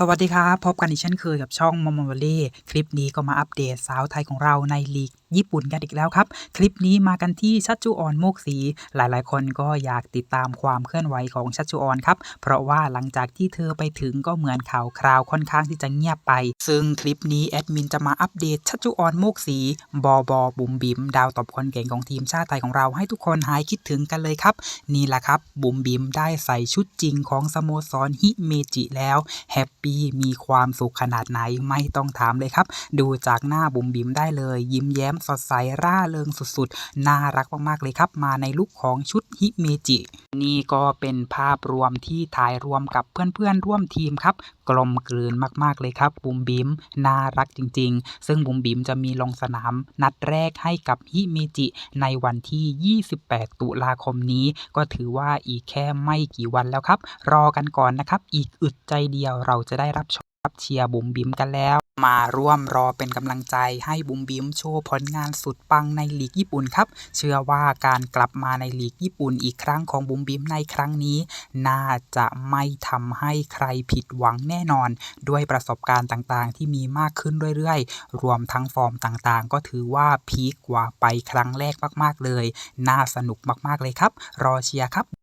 สวัสดีครับพบกันอีกเช่นเคยกับช่องมอมวลเล่คลิปนี้ก็มาอัปเดตสาวไทยของเราในลีกญี่ปุ่นกันอีกแล้วครับ คลิปนี้มากันที่ชัชจุออนโมกศรีหลายๆ คนก็อยากติดตามความเคลื่อนไหวของชัชจุออนครับ เพราะว่าหลังจากที่เธอไปถึงก็เหมือนข่าวคราวค่อนข้างที่จะเงียบไป ซึ่งคลิปนี้แอดมินจะมาอัปเดตชัชจุออนโมกศรีบอบอบุ๋มบิมดาวตบคนเก่งของทีมชาติไทยของเราให้ทุกคนหายคิดถึงกันเลยครับ นี่แหละครับบุ๋มบิมได้ใส่ชุดจริงของสโมสรฮิเมจิแล้วแฮปปี้มีความสุขขนาดไหนไม่ต้องถามเลยครับ ดูจากหน้าบุ๋มบิ๋มได้เลย ยิ้มแย้มสดใสร่าเริงสุดๆ น่ารักมากๆเลยครับ มาในลุคของชุดฮิเมจิ นี่ก็เป็นภาพรวมที่ถ่ายรวมกับเพื่อนๆ ร่วมทีมครับ กลมกลืนมากๆเลยครับ บุ๋มบิ๋มน่ารักจริง ๆ ซึ่งบุ๋มบิ๋มจะมีลงสนาม นัดแรกให้กับฮิเมจิ ในวันที่ 28 ตุลาคมนี้ ก็ถือว่าอีกแค่ไม่กี่วันแล้วครับ รอกันก่อนนะครับ อีกอึดใจเดียวเราจะได้รับชมรับเชียร์บุ๋มบิ๋มกันแล้ว มาร่วมรอเป็นกำลังใจให้บุ๋มบิ๋มโชว์ผลงานสุดปังในลีกญี่ปุ่นครับ เชื่อว่าการกลับมาในลีกญี่ปุ่นอีกครั้งของบุ๋มบิ๋มในครั้งนี้ น่าจะไม่ทำให้ใครผิดหวังแน่นอน ด้วยประสบการณ์ต่างๆ ที่มีมากขึ้นเรื่อยๆ รวมทั้งฟอร์มต่างๆ ก็ถือว่าพีคกว่าไปครั้งแรกมากๆเลย น่าสนุกมากๆเลยครับ รอเชียร์ครับ